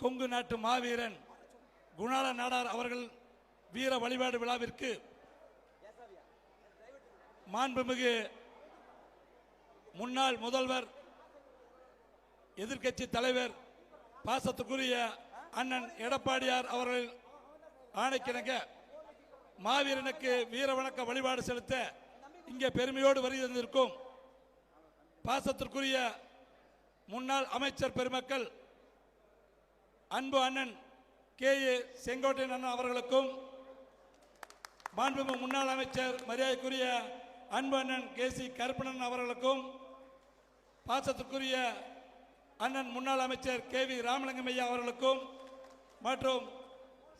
கொங்கு நாட்டு மாவீரன் குணால நாடார் அவர்கள் வீர வழிபாடு விழாவிற்கு மாண்புமிகு முன்னாள் முதல்வர் எதிர்க்கட்சி தலைவர் பாசத்துக்குரிய அண்ணன் எடப்பாடியார் அவர்கள் ஆணைக்கிணங்க மாவீரனுக்கு வீர வணக்க வழிபாடு செலுத்த இங்கே பெருமையோடு வரி தந்திருக்கும் பாசத்திற்குரிய முன்னாள் அமைச்சர் பெருமக்கள் அன்பு அண்ணன் கே ஏ செங்கோட்டையன் அண்ணன் அவர்களுக்கும் மாண்புமிகு முன்னாள் அமைச்சர் மரியாதைக்குரிய அன்பு அண்ணன் கே சி கருப்பணன் அவர்களுக்கும் பாசத்துக்குரிய அண்ணன் முன்னாள் அமைச்சர் கே வி ராமலிங்கம் ஐயா அவர்களுக்கும் மற்றும்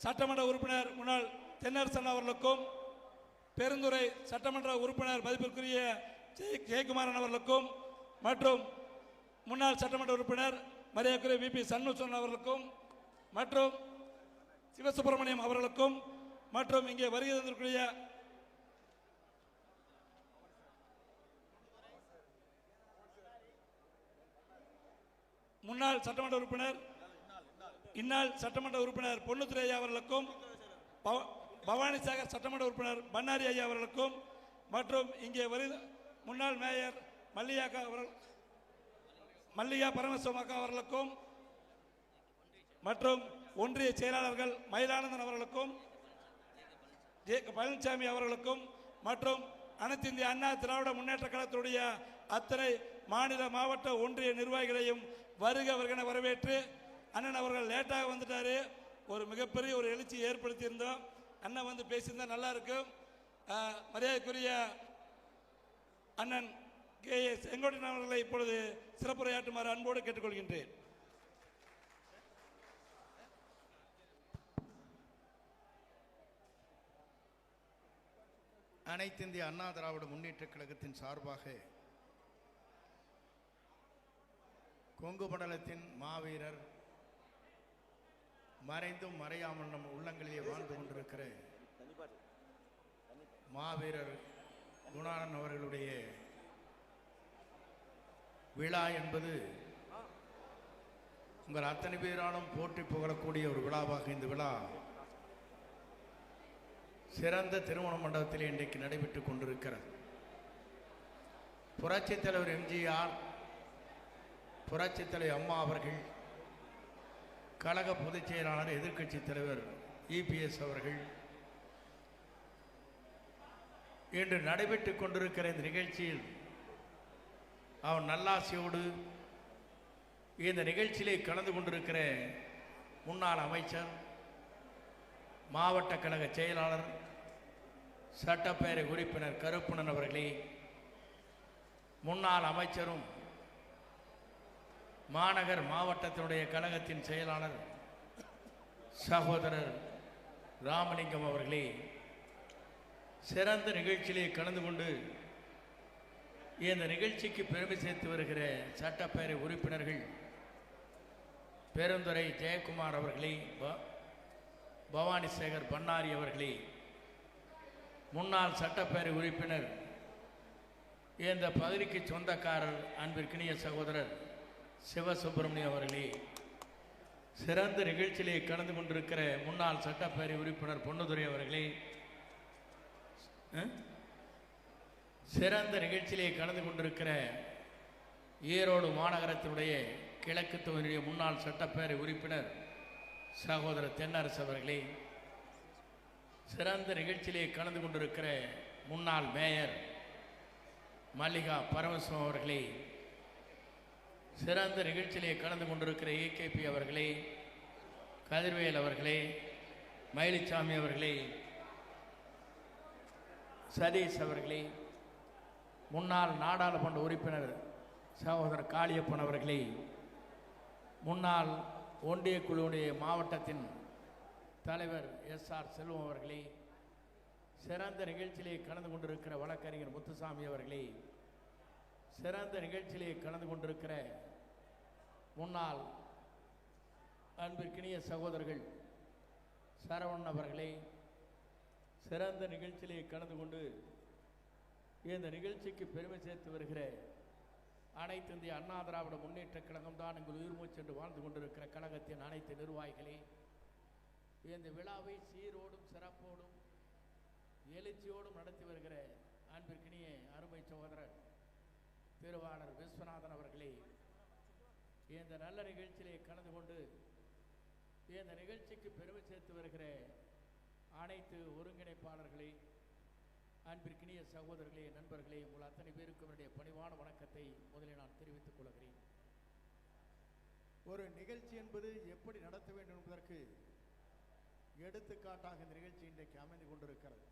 சட்டமன்ற உறுப்பினர் முன்னாள் தென்னரசன் அவர்களுக்கும் பெருந்துறை சட்டமன்ற உறுப்பினர் மதிப்பிற்குரிய ஜெய ஜெயக்குமாரன் அவர்களுக்கும் மற்றும் முன்னாள் சட்டமன்ற உறுப்பினர் மரியாதைக்குரிய வி பி சண்முகன் அவர்களுக்கும் மற்றும் சிவசுப்பிரமணியம் அவர்களுக்கும் மற்றும் இங்கே வருகை தந்திருக்கிற முன்னாள் சட்டமன்ற உறுப்பினர் இந்நாள் சட்டமன்ற உறுப்பினர் பொன்னுத்துறை ஐயா அவர்களுக்கும் பவ- பவானி சாகர் சட்டமன்ற உறுப்பினர் பன்னாரி ஐயா அவர்களுக்கும் மற்றும் இங்கே வரு முன்னாள் மேயர் மல்லியாக்கா அவர்கள் மல்லிகா பரமசிவமக்கா அவர்களுக்கும் மற்றும் ஒன்றிய செயலாளர்கள் மயிலானந்தன் அவர்களுக்கும் ஜே பழனிசாமி அவர்களுக்கும் மற்றும் அனைத்து இந்திய அண்ணா திராவிட முன்னேற்ற கழகத்துடைய அத்தனை மாநில மாவட்ட ஒன்றிய நிர்வாகிகளையும் வருக வருகன வரவேற்று அண்ணன் அவர்கள் லேட்டாக வந்துட்டாரு. ஒரு மிகப்பெரிய ஒரு எழுச்சி ஏற்படுத்தியிருந்தோம். அண்ணன் வந்து பேசியிருந்தா நல்லா இருக்கும். மரியாதைக்குரிய அண்ணன் கே ஏ செங்கோட்டையன் அவர்களை இப்பொழுது சிறப்புரையாற்றுமாறு அன்போடு கேட்டுக்கொள்கின்றேன். அனைத்து இந்திய அண்ணா திராவிட முன்னேற்றக் கழகத்தின் சார்பாக கொங்கு மண்டலத்தின் மாவீரர் மறைந்தும் மறையாமல் நம் உள்ளங்களிலே வாழ்ந்து கொண்டிருக்கிற மாவீரர் குணானன் அவர்களுடைய விழா என்பது உங்கள் அத்தனை பேராலும் போற்றி புகழக்கூடிய ஒரு விழாவாக இந்த விழா சிறந்த திருமண மண்டபத்தில் இன்றைக்கு நடைபெற்றுக் கொண்டிருக்கிறது. புரட்சித் தலைவர் எம்ஜிஆர் புரட்சித் தலைவர் அம்மா அவர்கள் கழக பொதுச் செயலாளர் எதிர்க்கட்சித் தலைவர் இபிஎஸ் அவர்கள் இன்று நடைபெற்று கொண்டிருக்கிற இந்த நிகழ்ச்சியில் அவன் நல்லாசையோடு இந்த நிகழ்ச்சியிலே கலந்து கொண்டிருக்கிற முன்னாள் அமைச்சர் மாவட்ட கழக செயலாளர் சட்டப்பேரவை உறுப்பினர் கருப்பணன் அவர்களே முன்னாள் அமைச்சரும் மாநகர் மாவட்டத்தினுடைய கழகத்தின் செயலாளர் சகோதரர் ராமலிங்கம் அவர்களே சிறந்த நிகழ்ச்சியிலே கலந்து கொண்டு இந்த நிகழ்ச்சிக்கு பெருமை சேர்த்து வருகிற சட்டப்பேரவை உறுப்பினர்கள் பெருந்துறை ஜெயக்குமார் அவர்களே ப- பவானி சேகர் பண்ணாரி அவர்களே முன்னாள் சட்டப்பேரவை உறுப்பினர் இந்த பகுதிக்கு சொந்தக்காரர் அன்பிற்கினிய சகோதரர் சிவசுப்பிரமணியம் அவர்களே சிறந்த நிகழ்ச்சியிலே கலந்து கொண்டிருக்கிற முன்னாள் சட்டப்பேரவை உறுப்பினர் பொன்னுதுரை அவர்களே சிறந்த நிகழ்ச்சியிலே கலந்து கொண்டிருக்கிற ஈரோடு மாநகரத்தினுடைய கிழக்கு தொகுதியுடைய முன்னாள் சட்டப்பேரவை உறுப்பினர் சகோதரர் தென்னரசு அவர்களே சிறந்த நிகழ்ச்சியிலே கலந்து கொண்டிருக்கிற முன்னாள் மேயர் மல்லிகா பரமசிவம் அவர்களே சிறந்த நிகழ்ச்சியிலே கலந்து கொண்டிருக்கிற ஏகேபி அவர்களே கதிர்வேல் அவர்களே மயிலிச்சாமி அவர்களே சதீஷ் அவர்களே முன்னாள் நாடாளுமன்ற உறுப்பினர் சகோதரர் காளியப்பன் அவர்களே முன்னாள் ஒன்றிய குழுவுடைய மாவட்டத்தின் தலைவர் எஸ் ஆர் செல்வம் அவர்களே சிறந்த நிகழ்ச்சியிலே கலந்து கொண்டிருக்கிற வழக்கறிஞர் முத்துசாமி அவர்களே சிறந்த நிகழ்ச்சியிலே கலந்து கொண்டிருக்கிற முன்னாள் அன்பிற்கினிய சகோதரர்கள் சரவணன் அவர்களே சிறந்த நிகழ்ச்சியிலே கலந்து கொண்டு இந்த நிகழ்ச்சிக்கு பெருமை சேர்த்து வருகிற அனைத்து இந்திய அண்ணா திராவிட முன்னேற்ற கழகம் தான் எங்கள் உயிர் மூச்சென்று வாழ்ந்து கொண்டிருக்கிற கழகத்தின் அனைத்து நிர்வாகிகளே. இந்த விழாவை சீரோடும் சிறப்போடும் எழுச்சியோடும் நடத்தி வருகிற அன்பிற்கினிய அருமை சகோதரர் திருவாளர் விஸ்வநாதன் அவர்களே இந்த நல்ல நிகழ்ச்சியிலே கலந்து கொண்டு இந்த நிகழ்ச்சிக்கு பெருமை சேர்த்து வருகிற அனைத்து ஒருங்கிணைப்பாளர்களே அன்பிற்கினிய சகோதரர்களே நண்பர்களே உங்கள் அத்தனை பேருக்கும் என்னுடைய பணிவான வணக்கத்தை முதலில் நான் தெரிவித்துக் கொள்கிறேன். ஒரு நிகழ்ச்சி என்பது எப்படி நடத்த வேண்டும் என்பதற்கு எடுத்துக்காட்டாக இந்த நிகழ்ச்சி இன்றைக்கு அமைந்து கொண்டிருக்கிறது.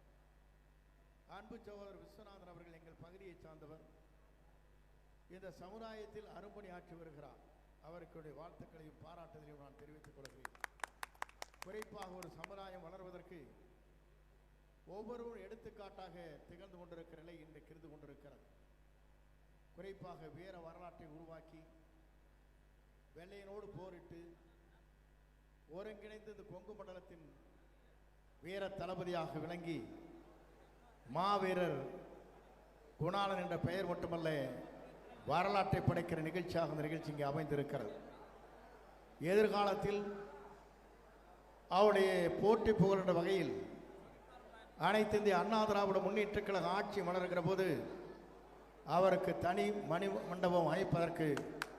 அன்பு சகோதரர் விஸ்வநாதன் அவர்கள் எங்கள் பகுதியைச் சார்ந்தவர். இந்த சமுதாயத்தில் அரும்பணி ஆற்றி வருகிறார். அவருக்குடைய வாழ்த்துக்களையும் பாராட்டுதலையும் நான் தெரிவித்துக் கொள்கிறேன். குறிப்பாக ஒரு சமுதாயம் வளர்வதற்கு ஒவ்வொருவரும் எடுத்துக்காட்டாக திகழ்ந்து கொண்டிருக்கிற நிலை இன்றைக்கு இருந்து கொண்டிருக்கிறது. குறிப்பாக வீர வரலாற்றை உருவாக்கி வெள்ளையனோடு போரிட்டு ஒருங்கிணைந்து இந்த கொங்கு மண்டலத்தின் வீர தளபதியாக விளங்கி மாவீரர் குணாளன் என்ற பெயர் மட்டுமல்ல வரலாற்றை படைக்கிற நிகழ்ச்சியாக இந்த நிகழ்ச்சி இங்கே அமைந்திருக்கிறது. எதிர்காலத்தில் அவருடைய புகழ் புகழ்கின்ற வகையில் அனைத்து இந்திய அண்ணா திராவிட முன்னேற்ற கழக ஆட்சி மலர்கிற போது அவருக்கு தனி மணி மண்டபம் அமைப்பதற்கு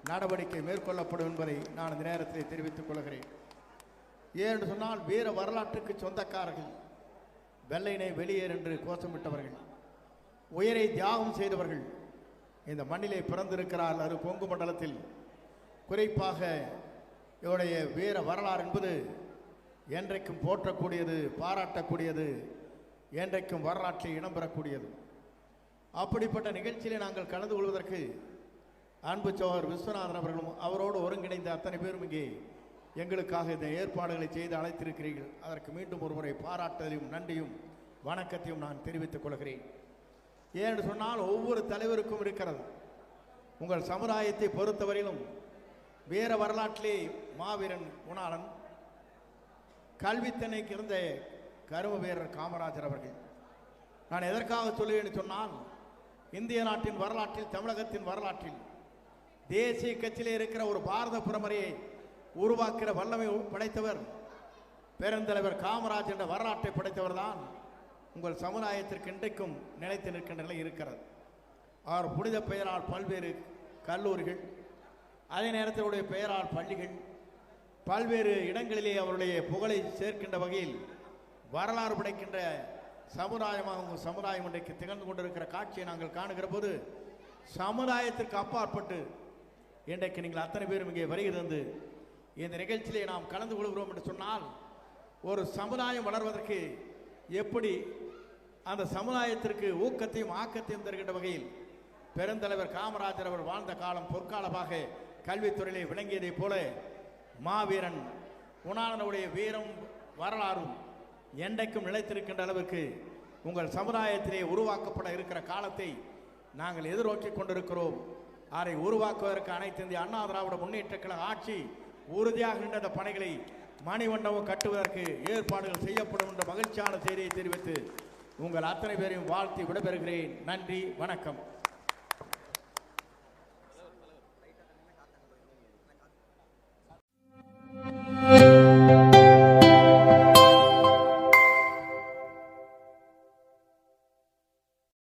நடவடிக்கை மேற்கொள்ளப்படும் என்பதை நான் இந்த நேரத்தில் தெரிவித்துக் கொள்கிறேன். ஏனென்று சொன்னால் வீர வரலாற்றுக்கு சொந்தக்காரர்கள் வெள்ளையினை வெளியேறு என்று கோஷமிட்டவர்கள் உயிரை தியாகம் செய்தவர்கள் இந்த மண்ணிலே பிறந்திருக்கிறார் அது கொங்கு மண்டலத்தில் குறிப்பாக இவருடைய வீர வரலாறு என்பது என்றைக்கும் போற்றக்கூடியது பாராட்டக்கூடியது என்றைக்கும் வரலாற்றில் இடம்பெறக்கூடியது. அப்படிப்பட்ட நிகழ்ச்சியிலே நாங்கள் கலந்து கொள்வதற்கு அன்பு சோழர் விஸ்வநாதன் அவர்களும் அவரோடு ஒருங்கிணைந்த அத்தனை பேரும் இங்கே எங்களுக்காக இந்த ஏற்பாடுகளை செய்து அழைத்திருக்கிறீர்கள். அதற்கு மீண்டும் ஒருமுறை பாராட்டுதலையும் நன்றியும் வணக்கத்தையும் நான் தெரிவித்துக் கொள்கிறேன். ஏன்னு சொன்னால் ஒவ்வொரு தலைவருக்கும் இருக்கிறது. உங்கள் சமுதாயத்தை பொறுத்தவரையிலும் வீர வரலாற்றிலே மாவீரன் குணாளன் கல்வித்தனைக்கு இருந்த கரும வீரர் காமராஜர் அவர்கள். நான் எதற்காக சொல்லுவேன் சொன்னால் இந்திய நாட்டின் வரலாற்றில் தமிழகத்தின் வரலாற்றில் தேசிய கட்சியிலே இருக்கிற ஒரு பாரத பிரமரையை உருவாக்கிற வல்லமை படைத்தவர் பெருந்தலைவர் காமராஜ் என்ற வரலாற்றை படைத்தவர் தான் உங்கள் சமுதாயத்திற்கு இன்றைக்கும் நிலைத்து நிற்கின்ற நிலை இருக்கிறது. அவர் புனித பெயரால் பல்வேறு கல்லூரிகள் அதே நேரத்தினுடைய பெயரால் பள்ளிகள் பல்வேறு இடங்களிலே அவருடைய புகழை சேர்க்கின்ற வகையில் வரலாறு படைக்கின்ற சமுதாயமாக உங்கள் சமுதாயம் இன்றைக்கு திகழ்ந்து கொண்டிருக்கிற காட்சியை நாங்கள் காணுகிற போது சமுதாயத்திற்கு அப்பாற்பட்டு இன்றைக்கு நீங்கள் அத்தனை பேரும் இங்கே வருகிறது. இந்த நிகழ்ச்சியிலே நாம் கலந்து கொள்கிறோம் என்று சொன்னால் ஒரு சமுதாயம் வளர்வதற்கு எப்படி அந்த சமுதாயத்திற்கு ஊக்கத்தையும் ஆக்கத்தையும் தருகின்ற வகையில் பெருந்தலைவர் காமராஜர் அவர் வாழ்ந்த காலம் பொற்காலமாக கல்வித்துறையிலே விளங்கியதைப் போல மாவீரன் குணாளனுடைய வீரம் வரலாறும் என்றைக்கும் நிலைத்திருக்கின்ற அளவுக்கு உங்கள் சமுதாயத்திலே உருவாக்கப்பட இருக்கிற காலத்தை நாங்கள் எதிர்நோக்கி கொண்டிருக்கிறோம். அதை உருவாக்குவதற்கு அனைத்து இந்திய அண்ணா திராவிட முன்னேற்ற கழக ஆட்சி உறுதியாக நின்ற அந்த பணிகளை மணிமண்டபம் கட்டுவதற்கு ஏற்பாடுகள் செய்யப்படும் என்ற மகிழ்ச்சியான செய்தியை தெரிவித்து உங்கள் அத்தனை பேரையும் வாழ்த்தி விடைபெறுகிறேன். நன்றி வணக்கம்.